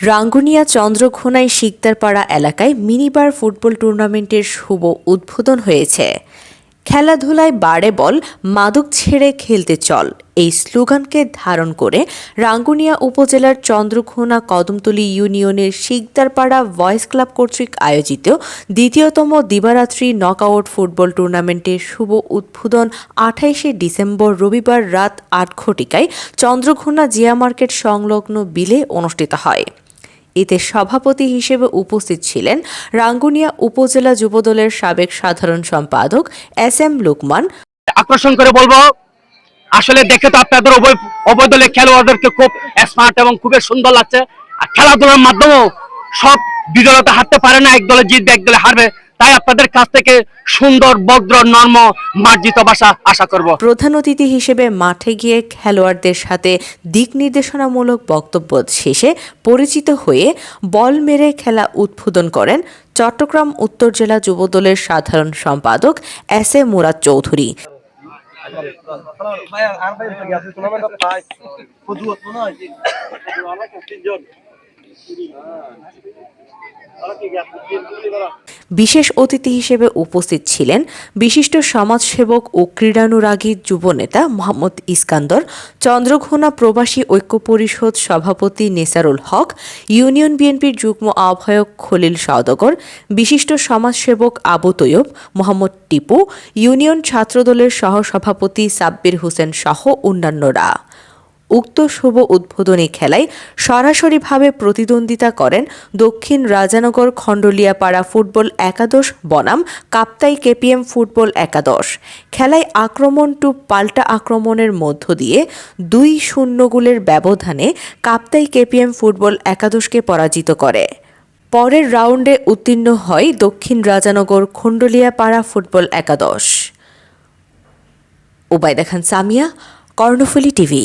রাঙ্গুনিয়া চন্দ্রঘোনাই শিকদারপাড়া এলাকায় minibar football টুর্নামেন্টের শুভ উদ্বোধন হয়েছে। খেলাধুলায় বাড়ে বল, মাদক ছেড়ে খেলতে চল। এই স্লোগানকে ধারণ করে রাঙ্গুনিয়া উপজেলার চন্দ্রঘোনা কদমতলী ইউনিয়নের শিকদারপাড়া ভয়েস ক্লাব কর্তৃক আয়োজিত দ্বিতীয়তম দিবারাত্রি নকআউট ফুটবল টুর্নামেন্টের শুভ উদ্বোধন আঠাইশে ডিসেম্বর রবিবার রাত আট ঘটিকায় চন্দ্রঘোনা জিয়া মার্কেট সংলগ্ন বিলে অনুষ্ঠিত হয়। এতে সভাপতি হিসেবে উপস্থিত ছিলেন রাঙ্গুনিয়া উপজেলা যুবদলের সাবেক সাধারণ সম্পাদক এস এম লুকমান। আকর্ষণ করে বলব, আসলে দেখে তো আপনাদের উভয় দলের খেলোয়াড়দেরকে খুব স্মার্ট এবং খুবই সুন্দর লাগছে। খেলাধুলার মাধ্যমেও সব বিজয়তা হারতে পারে না, এক দলে জিতবে, এক দলে হারবে। তাই আপনাদের কাছ থেকে সুন্দর বগ্র নর্ম, মার্জিত ভাষা আশা করব। প্রধান অতিথি হিসেবে মাঠে গিয়ে খেলোয়াড়দের সাথে দিক নির্দেশনামূলক বক্তব্য শেষে পরিচিত হয়ে বল মেরে খেলা উদ্বোধন করেন চট্টগ্রাম উত্তর জেলা যুবদলের সাধারণ সম্পাদক এস এ মুরাদ চৌধুরী। বিশেষ অতিথি হিসেবে উপস্থিত ছিলেন বিশিষ্ট সমাজসেবক ও ক্রীড়ানুরাগী যুবনেতা মোহাম্মদ ইস্কান্দর, চন্দ্রঘোনা প্রবাসী ঐক্য পরিষদ সভাপতি নেসারুল হক, ইউনিয়ন বিএনপির যুগ্ম আহ্বায়ক খলিল সওদগর, বিশিষ্ট সমাজসেবক আবু তৈয়ব মোহাম্মদ টিপু, ইউনিয়ন ছাত্রদলের সহসভাপতি সাব্বির হোসেন সহ অন্যান্যরা। উক্ত শুভ উদ্বোধনী খেলায় সরাসরিভাবে প্রতিদ্বন্দ্বিতা করেন দক্ষিণ রাজানগর খণ্ডলিয়াপাড়া ফুটবল একাদশ, বনাম, কাপ্তাই কেপিএম ফুটবল একাদশ। খেলায় আক্রমণ টু পাল্টা আক্রমণের মধ্য দিয়ে দুই শূন্য গোলের ব্যবধানে কাপ্তাই কেপিএম ফুটবল একাদশকে পরাজিত করে। পরের রাউন্ডে উত্তীর্ণ হয় দক্ষিণ রাজানগর খণ্ডলিয়াপাড়া ফুটবল একাদশ। ওবায়দা খান সামিয়া, কর্ণফুলী টিভি।